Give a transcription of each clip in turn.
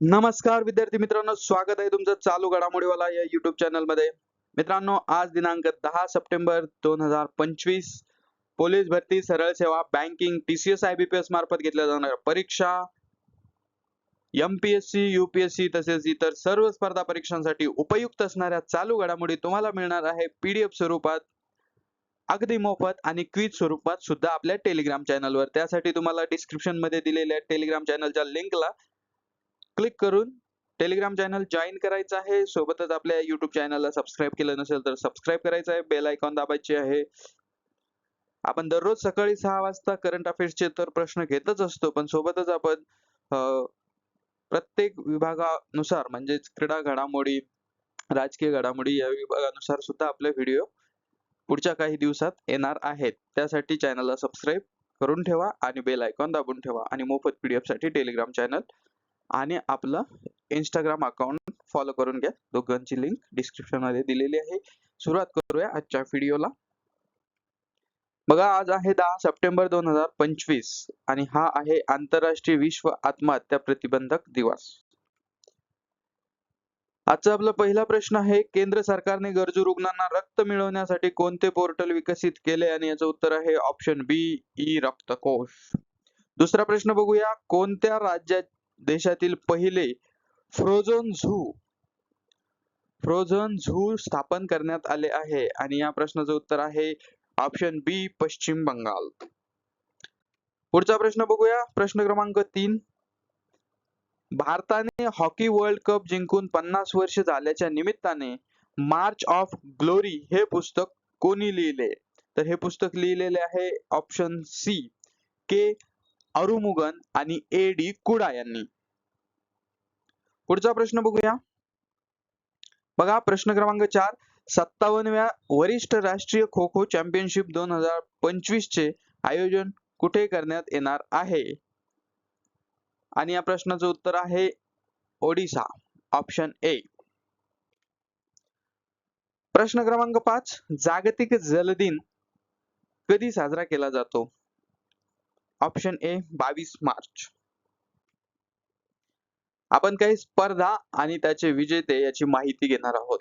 नमस्कार विद्यार्थी मित्रांनो. स्वागत आहे तुमचं चालू घडामोडीवाला या युट्यूब चॅनलमध्ये मित्रांनो आज दिनांक दहा सप्टेंबर दोन हजार पंचवीस. पोलीस भरती सरळ सेवा बँकिंग टीसीएस आयबीपीएस मार्फत घेतल्या जाणाऱ्या परीक्षा एमपीएससी युपीएससी तसेच इतर सर्व स्पर्धा परीक्षांसाठी उपयुक्त असणाऱ्या चालू घडामोडी तुम्हाला मिळणार आहे. पीडीएफ स्वरूपात अगदी मोफत आणि क्विज स्वरूपात सुद्धा आपल्या टेलिग्राम चॅनलवर त्यासाठी तुम्हाला डिस्क्रिप्शनमध्ये दिलेल्या टेलिग्राम चॅनलच्या लिंकला क्लिक करून टेलिग्राम चॅनल जॉईन करायचं आहे. सोबतच आपल्या युट्यूब चॅनलला सबस्क्राईब केलं नसेल तर सबस्क्राईब करायचं आहे. बेल आयकॉन दाबायचे आहे. आपण दररोज सकाळी सहा वाजता करंट अफेअर्सचे तर प्रश्न घेतच असतो. पण सोबतच आपण प्रत्येक विभागानुसार म्हणजेच क्रीडा घडामोडी राजकीय घडामोडी या विभागानुसार सुद्धा आपले व्हिडिओ पुढच्या काही दिवसात येणार आहेत. त्यासाठी चॅनलला सबस्क्राईब करून ठेवा आणि बेल आयकॉन दाबून ठेवा. आणि मोफत पीडीएफसाठी टेलिग्राम चॅनल आणि आपलं इंस्टाग्राम अकाउंट फॉलो करून घ्या. दोघांची लिंक डिस्क्रिप्शनमध्ये दिलेली आहे. सुरुवात करूया आजच्या व्हिडिओला बघा आज आहे दहा सप्टेंबर दोन हजार पंचवीस आणि हा आहे आंतरराष्ट्रीय विश्व आत्महत्या प्रतिबंधक दिवस. आजचा आपला पहिला प्रश्न आहे केंद्र सरकारने गरजू रुग्णांना रक्त मिळवण्यासाठी कोणते पोर्टल विकसित केले? आणि याचं उत्तर आहे ऑप्शन बी ई रक्तकोश. दुसरा प्रश्न बघूया कोणत्या राज्यात देशातील पहिले फ्रोझन झू फ्रोझन झू स्थापन करण्यात आले आहे. आणि या प्रश्नाचं उत्तर आहे ऑप्शन बी पश्चिम बंगाल. पुढचा प्रश्न बघूया. प्रश्न क्रमांक तीन. भारताने हॉकी वर्ल्ड कप जिंकून पन्नास वर्ष झाल्याच्या निमित्ताने मार्च ऑफ ग्लोरी हे पुस्तक कोणी लिहिले? तर हे पुस्तक लिहिलेले आहे ऑप्शन सी के अरुमुगन आणि ए डी कुडा यांनी. पुढचा प्रश्न बघूया. बघा प्रश्न क्रमांक चार. सत्तावन्नव्या वरिष्ठ राष्ट्रीय खो खो चॅम्पियनशिप दोन हजार पंचवीस चे आयोजन कुठे करण्यात येणार आहे? आणि या प्रश्नाचं उत्तर आहे ओडिसा ऑप्शन ए. प्रश्न क्रमांक पाच. जागतिक जल दिन कधी साजरा केला जातो? ऑप्शन ए बावीस मार्च. आपण काही स्पर्धा आणि त्याचे विजेते याची माहिती घेणार आहोत.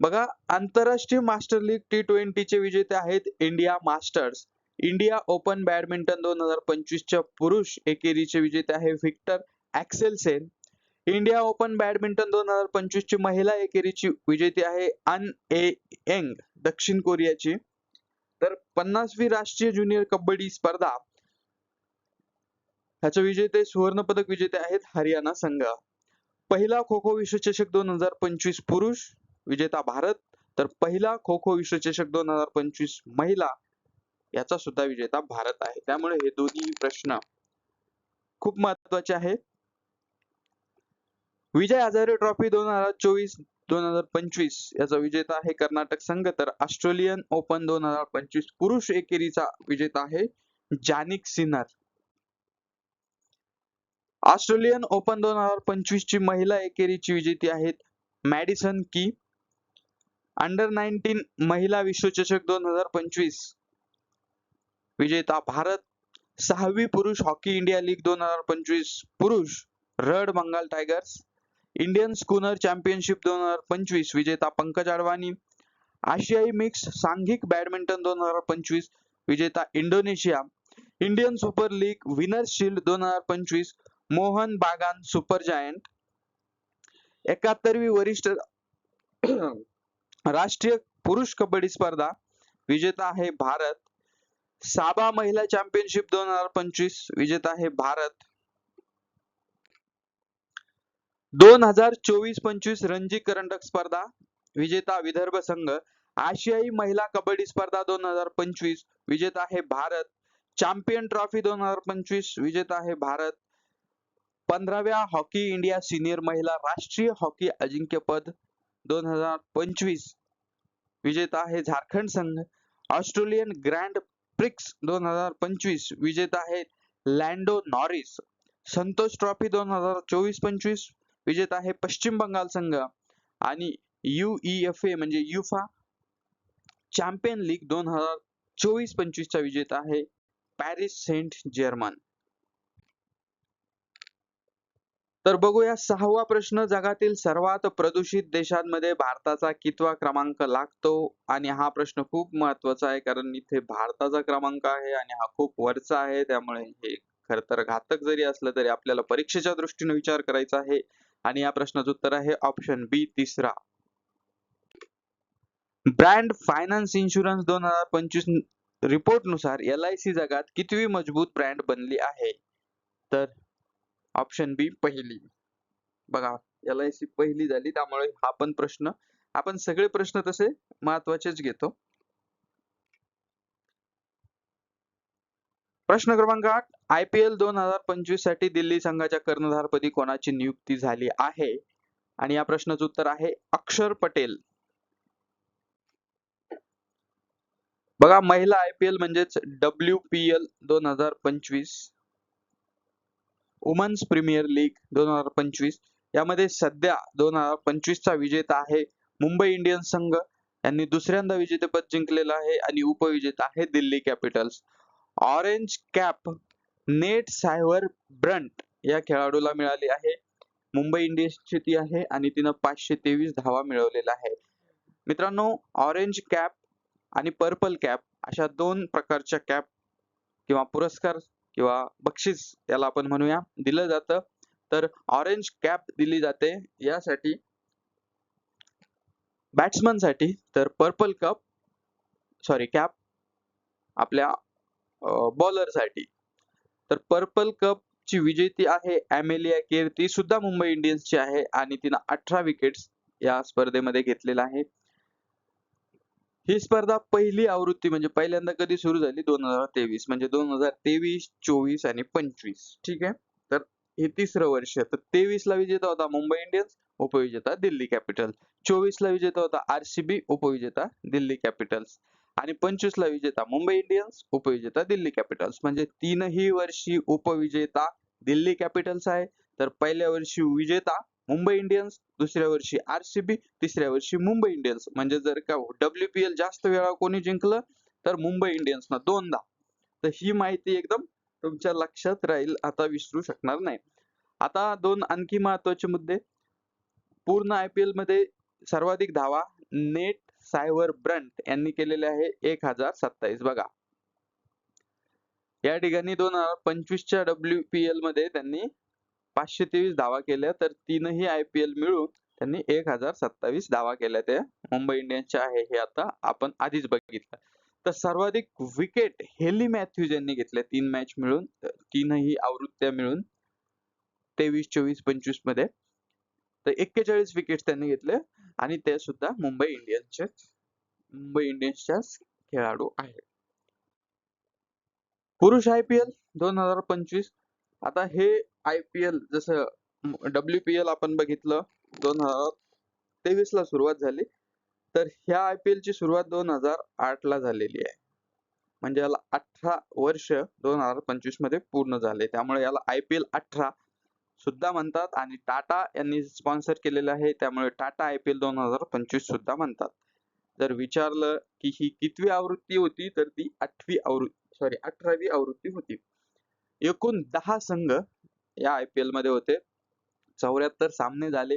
बघा आंतरराष्ट्रीय मास्टर लीग टी ट्वेंटी चे विजेते आहेत India Masters India Open badminton दोन हजार पंचवीसच्या पुरुष एकेरीचे विजेते आहे Victor Axelsen India Open badminton दोन हजार पंचवीस ची महिला एकेरीची विजेती आहे अन ए एंग दक्षिण कोरियाची. तर पन्नासवी राष्ट्रीय ज्युनियर कबड्डी स्पर्धा ह्याचे विजेते सुवर्ण पदक विजेते आहेत हरियाणा संघ. पहिला खो खो विश्वचषक दोन हजार पंचवीस पुरुष विजेता भारत तर पहिला खो खो विश्वचषक दोन हजार पंचवीस महिला याचा सुद्धा विजेता भारत आहे. त्यामुळे हे दोन्ही प्रश्न खूप महत्त्वाचे आहेत विजय हजारे ट्रॉफी दोन हजार चोवीस दोन हजार पंचवीस याचा विजेता आहे कर्नाटक संघ तर ऑस्ट्रेलियन ओपन दोन हजार पंचवीस पुरुष एकेरीचा विजेता आहे जानिक सिनर ऑस्ट्रेलियन ओपन दोन हजार पंचवीस ची महिला एकेरीची विजेती आहेत. मॅडिसन की अंडर नाईन्टीन महिला विश्वचषक दोन हजार पंचवीस. विजेता भारत सहावी पुरुष हॉकी इंडिया लीग दोन हजार पंचवीस पुरुष red Bengal Tigers. Indian schooner championship दोन हजार पंचवीस विजेता पंकज अडवाणी आशियाई मिक्स सांघिक बॅडमिंटन दोन हजार पंचवीस विजेता Indonesia. Indian Super League winners shield दोन हजार पंचवीस मोहन बागान सुपर जायंट एकाहत्तरवी वरिष्ठ राष्ट्रीय पुरुष कबड्डी स्पर्धा विजेता आहे भारत. साबा महिला चॅम्पियनशिप दोन हजार पंचवीस विजेता आहे भारत. दोन हजार चोवीस पंचवीस रणजी करंडक स्पर्धा विजेता विदर्भ संघ. आशियाई महिला कबड्डी स्पर्धा दोन हजार पंचवीस विजेता आहे भारत. चॅम्पियन ट्रॉफी दोन हजार पंचवीस विजेता आहे भारत. पंधराव्या हॉकी इंडिया सिनियर महिला राष्ट्रीय हॉकी अजिंक्यपद दोन हजार पंचवीस विजेता आहे झारखंड संघ. ऑस्ट्रेलियन ग्रँड प्रिक्स दोन हजार पंचवीस विजेता आहे लँडो नॉरिस. संतोष ट्रॉफी दोन हजार चोवीस पंचवीस विजेता आहे पश्चिम बंगाल संघ. आणि युईएफए ए म्हणजे युफा चॅम्पियन लीग दोन हजार चोवीस पंचवीस चा विजेता आहे पॅरिस सेंट जर्मन. तर बघूया सहावा प्रश्न. जगातील सर्वात प्रदूषित देशांमध्ये भारताचा कितवा क्रमांक लागतो? आणि हा प्रश्न खूप महत्त्वाचा आहे कारण इथे भारताचा क्रमांक आहे आणि हा खूप वरचा आहे. त्यामुळे हे खर तर घातक जरी असलं तरी आपल्याला परीक्षेच्या दृष्टीने विचार करायचा आहे. आणि या प्रश्नाचं उत्तर आहे ऑप्शन बी तिसरा. ब्रँड फायनान्स इन्शुरन्स दोन हजार पंचवीस रिपोर्टनुसार एल आय सी जगात कितवी मजबूत ब्रँड बनली आहे? तर ऑप्शन बी पहिली. बघा एल आय सी पहिली झाली त्यामुळे हा पण प्रश्न. आपण सगळे प्रश्न तसे महत्वाचेच घेतो. प्रश्न क्रमांक आठ आय पी एल दोन हजार पंचवीससाठी दिल्ली संघाच्या कर्णधारपदी कोणाची नियुक्ती झाली आहे? आणि या प्रश्नाचं उत्तर आहे अक्षर पटेल. बघा महिला आय पी एल म्हणजेच डब्ल्यू पी एल दोन हजार पंचवीस. वुमन्स प्रीमियर लीग दोन हजार पंचवीस. यामध्ये सध्या दोन हजार पंचवीस चा विजेता आहे मुंबई इंडियन्स संघ. यांनी दुसऱ्यांदा विजेतेपद जिंकलेलं आहे आणि उपविजेता आहे Delhi Capitals. Orange cap Nat Sciver Brunt या खेळाडूला मिळाली आहे. मुंबई इंडियन्सची ती आहे आणि तिनं पाचशे तेवीस धावा मिळवलेला आहे मित्रांनो ऑरेंज कॅप आणि पर्पल कॅप अशा दोन प्रकारच्या कॅप किंवा पुरस्कार किंवा बक्षीस याला आपण म्हणूया दिलं जातं. तर ऑरेंज कॅप दिली जाते. यासाठी बॅट्समनसाठी तर पर्पल कप सॉरी कॅप आपल्या बॉलरसाठी. तर पर्पल कप ची विजेती आहे ॲमेलिया केर ती सुद्धा मुंबई इंडियन्सची आहे आणि तिनं अठरा विकेट्स या स्पर्धेमध्ये घेतलेला आहे. ही स्पर्धा पहिली आवृत्ती म्हणजे पहिल्यांदा कधी सुरू झाली? दोन हजार तेवीस. म्हणजे दोन हजार तेवीस चोवीस आणि पंचवीस. ठीक आहे? तर हे तिसरं वर्ष. तर तेवीस ला विजेता होता मुंबई इंडियन्स उपविजेता दिल्ली कॅपिटल चोवीस ला विजेता होता आरसीबी उपविजेता दिल्ली कॅपिटल्स. आणि पंचवीस ला विजेता मुंबई इंडियन्स उपविजेता दिल्ली कॅपिटल्स. म्हणजे तीनही वर्षी उपविजेता दिल्ली कॅपिटल्स आहे. तर पहिल्या वर्षी विजेता मुंबई इंडियन्स दुसऱ्या वर्षी आरसीबी तिसऱ्या वर्षी मुंबई इंडियन्स. म्हणजे जर का डब्ल्यू पी एल जास्त वेळा कोणी जिंकलं तर मुंबई इंडियन्सनं दोनदा. तर ही माहिती एकदम तुमच्या लक्षात राहील आता विसरू शकणार नाही. आता दोन आणखी महत्त्वाचे मुद्दे. पूर्ण आय पी एलमध्ये सर्वाधिक धावा नेट सायवर ब्रंट यांनी केलेले आहे एक हजार सत्तावीस. बघा. या ठिकाणी दोन हजार पंचवीसच्या डब्ल्यू पी एलमध्ये त्यांनी पाचशे तेवीस धावा केल्या तर तीनही आय पी एल मिळून त्यांनी एक हजार सत्तावीस धावा केल्या त्या. मुंबई इंडियन्सच्या आहे हे आता आपण आधीच बघितलं. तर सर्वाधिक विकेट हेली मॅथ्यूज यांनी घेतल्या तीन मॅच मिळून तीनही आवृत्त्या मिळून तेवीस चोवीस पंचवीसमध्ये. तर एक्केचाळीस विकेट त्यांनी घेतले आणि ते सुद्धा मुंबई इंडियन्सचे मुंबई इंडियन्सच्या खेळाडू आहेत. पुरुष आय पी एल दोन हजार पंचवीस. आता हे आय पी एल जसं डब्ल्यू पी एल आपण बघितलं दोन हजार तेवीस ला सुरुवात झाली. तर ह्या आय पी एल ची सुरुवात दोन हजार आठ ला झालेली आहे. म्हणजे याला अठरा वर्ष दोन हजार पंचवीसमध्ये पूर्ण झाले. त्यामुळे याला आय पी एल अठरा सुद्धा म्हणतात आणि टाटा यांनी स्पॉन्सर केलेलं आहे. त्यामुळे टाटा आय पी एल दोन हजार पंचवीस सुद्धा म्हणतात. जर विचारलं की ही कितवी आवृत्ती होती तर ती आठवी आवृत्ती सॉरी अठरावी आवृत्ती होती. एकूण दहा संघ या आय पी एलमध्ये होते. चौऱ्याहत्तर सामने झाले.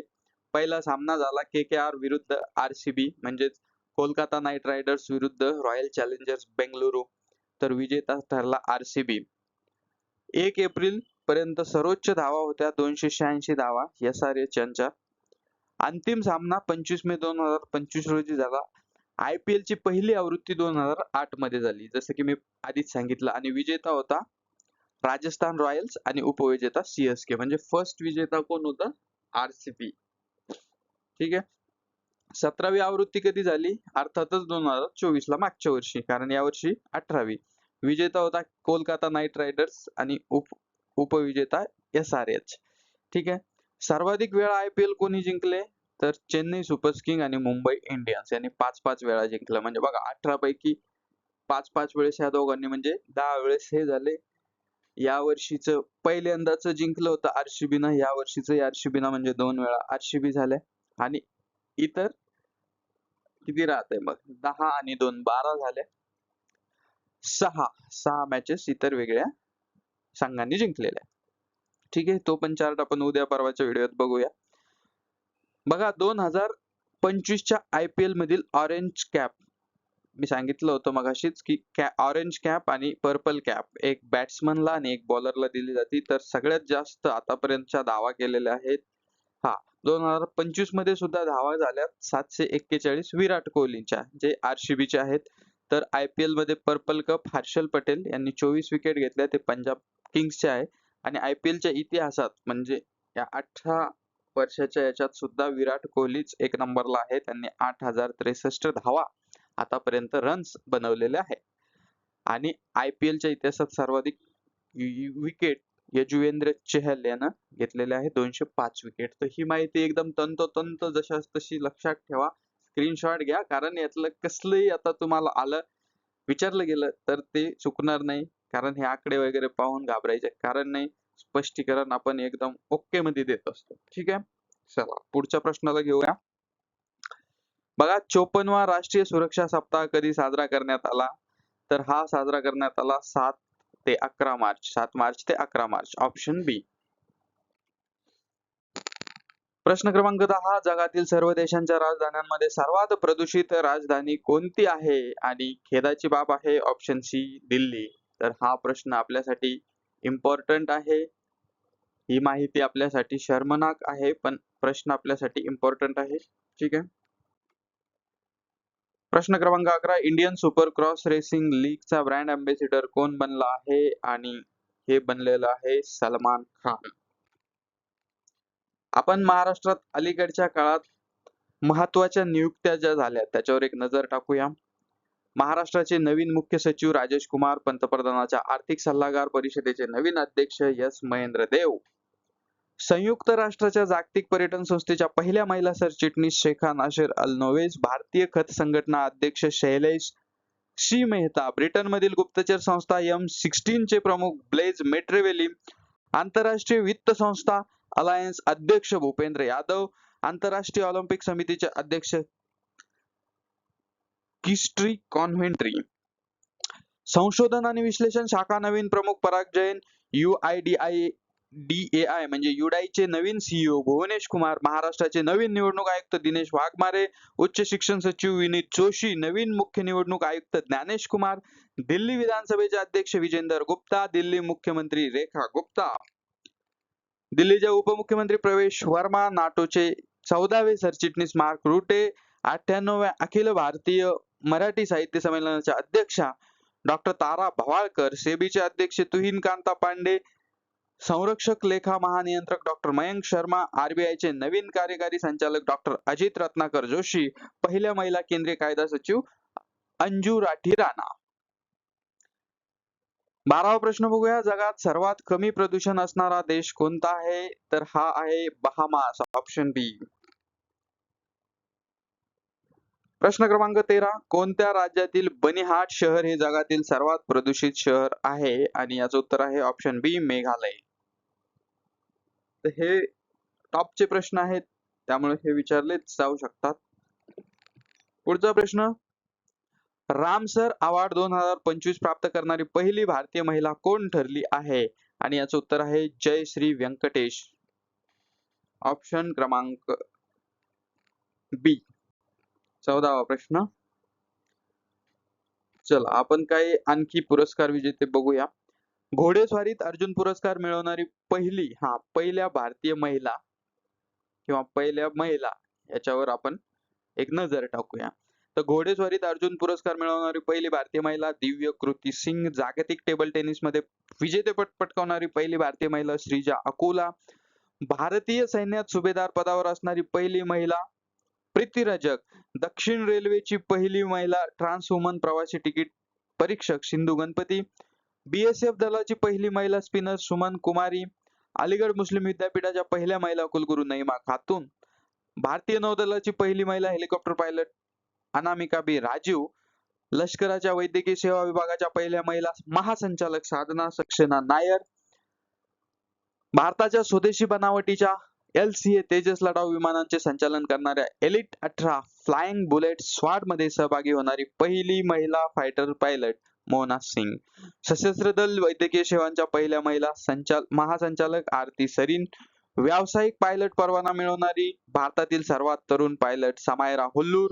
पहिला सामना झाला के के आर विरुद्ध आर सी बी म्हणजेच कोलकाता नाईट रायडर्स विरुद्ध रॉयल चॅलेंजर्स बेंगलुरू तर विजेता ठरला आर सी बी एक एप्रिल पर्यंत सर्वोच्च धावा होत्या दोनशे शहाऐंशी धावा एस आर एच यांच्या. अंतिम सामना पंचवीस मे दोन हजार पंचवीस रोजी झाला. आय पी एल ची पहिली आवृत्ती दोन हजार आठमध्ये झाली. जसं की मी आधीच सांगितलं आणि विजेता होता राजस्थान रॉयल्स आणि उपविजेता सीएसके म्हणजे फर्स्ट विजेता कोण होता? आरसीबी ठीक आहे? सतरावी आवृत्ती कधी झाली? अर्थातच दोन हजार चोवीस ला मागच्या वर्षी कारण या वर्षी अठरावी. विजेता होता कोलकाता नाईट रायडर्स आणि उप उपविजेता एस आर एच. ठीक आहे? सर्वाधिक वेळा आय पी एल कोणी जिंकले? तर चेन्नई सुपर किंग आणि मुंबई इंडियन्स यांनी पाच पाच वेळा जिंकलं. म्हणजे बघा अठरा पैकी पाच पाच वेळेस ह्या दोघांनी म्हणजे दहा वेळेस हे झाले. या वर्षीच पहिल्यांदाच जिंकलं होतं आरसीबी या वर्षीच आरसीबी म्हणजे दोन वेळा आरसीबी झाल्या. आणि इतर किती राहते मग दहा आणि दोन बारा झाल्या. सहा सहा मॅचेस इतर वेगळ्या संघांनी जिंकलेल्या ठीक आहे तो पण चार्ट आपण उद्या परवाच्या व्हिडिओत बघूया. बघा दोन हजार पंचवीसच्या आय पी एल मधील ऑरेंज कॅप मी सांगितलं होतं मगाशीच की कॅ ऑरेंज कॅप आणि पर्पल कॅप एक बॅट्समनला आणि एक बॉलरला दिली जाते. तर सगळ्यात जास्त आतापर्यंतच्या धावा केलेल्या आहेत. हा दोन हजार पंचवीसमध्ये सुद्धा धावा झाल्यात सातशे एक्केचाळीस विराट कोहलीच्या जे आरसीबीचे चे आहेत. तर आय पी एलमध्ये पर्पल कप हर्षल पटेल यांनी चोवीस विकेट घेतल्या ते पंजाब किंग्सचे आहे. आणि आय पी एलच्या इतिहासात म्हणजे या अठरा वर्षाच्या याच्यात सुद्धा विराट कोहलीच एक नंबरला आहे. त्यांनी आठ हजार त्रेसष्ट धावा आतापर्यंत रन्स बनवलेले आहे आणि आय पी एलच्या इतिहासात सर्वाधिक विकेट यजुवेंद्र चहल यानं घेतलेले आहे. दोनशे पाच विकेट तर ही माहिती एकदम तंतोतंत जशा तशी लक्षात ठेवा. स्क्रीनशॉट घ्या. कारण यातलं कसलंही आता तुम्हाला आलं विचारलं गेलं तर ते चुकणार नाही. कारण हे आकडे वगैरे पाहून घाबरायचे कारण नाही. स्पष्टीकरण आपण एकदम ओके मध्ये देत असतो. ठीक आहे? चला पुढच्या प्रश्नाला घेऊया. बघा चोपन्नवा राष्ट्रीय सुरक्षा सप्ताह कधी साजरा करण्यात आला? तर हा साजरा करण्यात आला सात ते अकरा मार्च सात मार्च ते अकरा मार्च. ऑप्शन बी प्रश्न क्रमांक दहा. जगातील सर्व देशांच्या राजधान्यांमध्ये सर्वात प्रदूषित राजधानी कोणती आहे आणि खेदाची बाब आहे? Option C Delhi. तर हा प्रश्न आपल्यासाठी इम्पॉर्टंट आहे. ही माहिती आपल्यासाठी शर्मनाक आहे पण प्रश्न आपल्यासाठी इम्पॉर्टंट आहे. ठीक आहे? प्रश्न क्रमांक अकरा इंडियन सुपर क्रॉस रेसिंग लीगचा ब्रँड अँबॅसिडर कोण बनला आहे आणि हे बनलेलं आहे सलमान खान? आपण महाराष्ट्रात अलीकडच्या काळात महत्त्वाच्या नियुक्त्या ज्या झाल्या त्याच्यावर एक नजर टाकूया. महाराष्ट्राचे नवीन मुख्य सचिव राजेश कुमार पंतप्रधानाच्या आर्थिक सल्लागार परिषदेचे नवीन अध्यक्ष एस महेंद्र देव. संयुक्त राष्ट्राच्या जागतिक पर्यटन संस्थेच्या पहिल्या महिला सरचिटणीस शेखा नाशर अल नोवेज भारतीय खत संघटना अध्यक्ष शैलेश शी मेहता ब्रिटन मधील गुप्तचर संस्था एम सिक्स्टीन चे प्रमुख ब्लेज मेट्रेवेली आंतरराष्ट्रीय वित्त संस्था अलायन्स अध्यक्ष भूपेंद्र यादव आंतरराष्ट्रीय ऑलिम्पिक समितीचे अध्यक्ष किस्ट्री कॉन्व्हेंट्री. संशोधन आणि विश्लेषण शाखा नवीन प्रमुख Parag Jain U I D I D A I म्हणजे युडाईचे नवीन सीईओ भुवनेश कुमार महाराष्ट्राचे नवीन निवडणूक आयुक्त दिनेश वाघमारे उच्च शिक्षण सचिव विनीत जोशी नवीन मुख्य निवडणूक आयुक्त ज्ञानेश कुमार दिल्ली विधानसभेचे अध्यक्ष विजेंदर गुप्ता दिल्ली मुख्यमंत्री रेखा गुप्ता. दिल्लीचे उपमुख्यमंत्री प्रवेश वर्मा नाटोचे चौदावे सरचिटणीस मार्क रुटे अठ्ठ्याण्णव्या अखिल भारतीय मराठी साहित्य संमेलनाच्या अध्यक्षा डॉक्टर तारा भवाळकर सेबीचे अध्यक्ष तुहीन कांता पांडे संरक्षक लेखा महानियंत्रक डॉक्टर मयंक शर्मा आरबीआयचे नवीन कार्यकारी संचालक डॉक्टर अजित रत्नाकर जोशी पहिल्या महिला केंद्रीय कायदा सचिव अंजू राठी राणा. बारावा प्रश्न बघूया. जगात सर्वात कमी प्रदूषण असणारा देश कोणता आहे? तर हा आहे बहामास ऑप्शन बी प्रश्न क्रमांक तेरा. कोणत्या राज्यातील बनिहाट शहर हे जगातील सर्वात प्रदूषित शहर आहे? आणि याचं उत्तर आहे ऑप्शन बी मेघालय. तर हे टॉपचे प्रश्न आहेत. त्यामुळे हे विचारलेच जाऊ शकतात. पुढचा प्रश्न. रामसर अवॉर्ड दोन हजार पंचवीस प्राप्त करणारी पहिली भारतीय महिला कोण ठरली आहे? आणि याचं उत्तर आहे जयश्री व्यंकटेश. ऑप्शन क्रमांक बी चौदावा प्रश्न. चला आपण काही आणखी पुरस्कार विजेते बघूया. घोडेस्वारीत अर्जुन पुरस्कार मिळवणारी पहिली हा पहिल्या भारतीय महिला किंवा पहिल्या महिला याच्यावर आपण एक नजर टाकूया. तर घोडेस्वारीत अर्जुन पुरस्कार मिळवणारी पहिली भारतीय महिला दिव्य कृती सिंग जागतिक टेबल टेनिसमध्ये विजेतेपद पटकावणारी पहिली भारतीय महिला श्रीजा अकोला भारतीय सैन्यात सुभेदार पदावर असणारी पहिली महिला प्रीती रजक दक्षिण रेल्वेची पहिली महिला ट्रान्स वुमन प्रवासी तिकीट परीक्षक सिंधू गणपती बीएसएफ दलाची पहिली महिला स्पिनर सुमन कुमारी अलीगड मुस्लिम विद्यापीठाच्या पहिल्या महिला कुलगुरू नईमा खातून भारतीय नौदलाची पहिली महिला helicopter pilot Anamika B Rajeev लष्कराच्या वैद्यकीय सेवा विभागाच्या पहिल्या महिला महासंचालक साधना सक्सेना नायर भारताच्या स्वदेशी बनावटीच्या एल सी ए तेजस लढाऊ विमानांचे संचालन करणाऱ्या एलिट अठरा फ्लाइंग बुलेट स्वाडमध्ये सहभागी होणारी पहिली महिला फायटर पायलट मोना सिंग. सशस्त्र दल वैद्यकीय सेवांच्या पहिल्या महिला संचाल महासंचालक आरती सरीन. व्यावसायिक पायलट परवाना मिळवणारी भारतातील सर्वात तरुण पायलट समायरा हुल्लूर.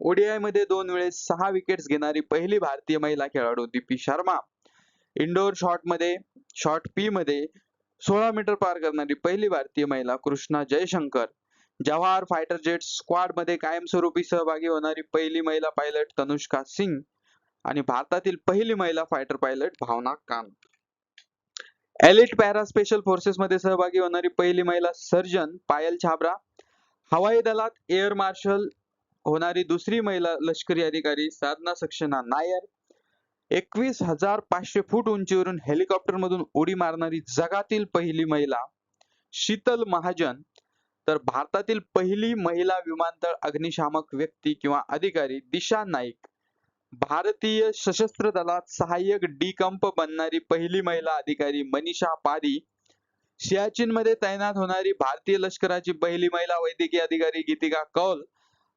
ओडीआयमध्ये दोन वेळेस सहा विकेट्स घेणारी पहिली भारतीय महिला खेळाडू दीपी शर्मा. इंडोर शॉटमध्ये शॉर्ट पी मध्ये सोळा मीटर पार करणारी पहिली भारतीय महिला कृष्णा जयशंकर. जवाहर फायटर जेट स्क्वाडमध्ये कायमस्वरूपी सहभागी होणारी पहिली महिला पायलट तनुष्का सिंग. आणि भारतातील पहिली महिला fighter pilot Bhawana Kanth. Elite para special forces मध्ये सहभागी होणारी पहिली महिला सर्जन पायल छाबरा. हवाई दलात एअर मार्शल होणारी दुसरी महिला लष्करी अधिकारी साधना सक्सेना नायर. एकवीस हजार पाचशे फूट उंचीवरून हेलिकॉप्टर मधून उडी मारणारी जगातील पहिली महिला शीतल महाजन. तर भारतातील पहिली महिला विमानतळ अग्निशामक व्यक्ती किंवा अधिकारी दिशा नाईक. भारतीय सशस्त्र दलात सहाय्यक डी कंप बनणारी पहिली महिला अधिकारी मनीषा पारी सियाचीन मध्ये तैनात होणारी भारतीय लष्कराची पहिली महिला वैद्यकीय अधिकारी गीतिका कौल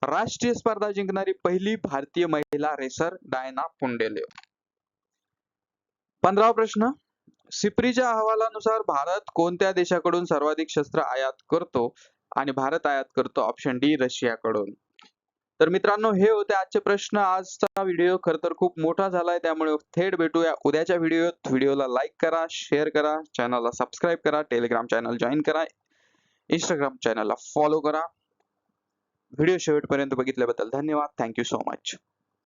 राष्ट्रीय स्पर्धा जिंकणारी पहिली भारतीय महिला रेसर डायना पुंडेले. पंधरावा प्रश्न सिप्रीच्या अहवालानुसार भारत कोणत्या देशाकडून सर्वाधिक शस्त्र आयात करतो आणि भारत आयात करतो ऑप्शन डी रशियाकडून. तर मित्रांनो हे होते आजचे प्रश्न. आजचा व्हिडिओ खर तर खूप मोठा झालाय त्यामुळे थेट भेटूया उद्याच्या व्हिडिओत व्हिडिओला लाईक करा शेअर करा चॅनलला सबस्क्राईब करा टेलिग्राम चॅनल जॉईन करा इंस्टाग्राम चॅनलला फॉलो करा. व्हिडिओ शेवटपर्यंत बघितल्याबद्दल धन्यवाद. Thank you so much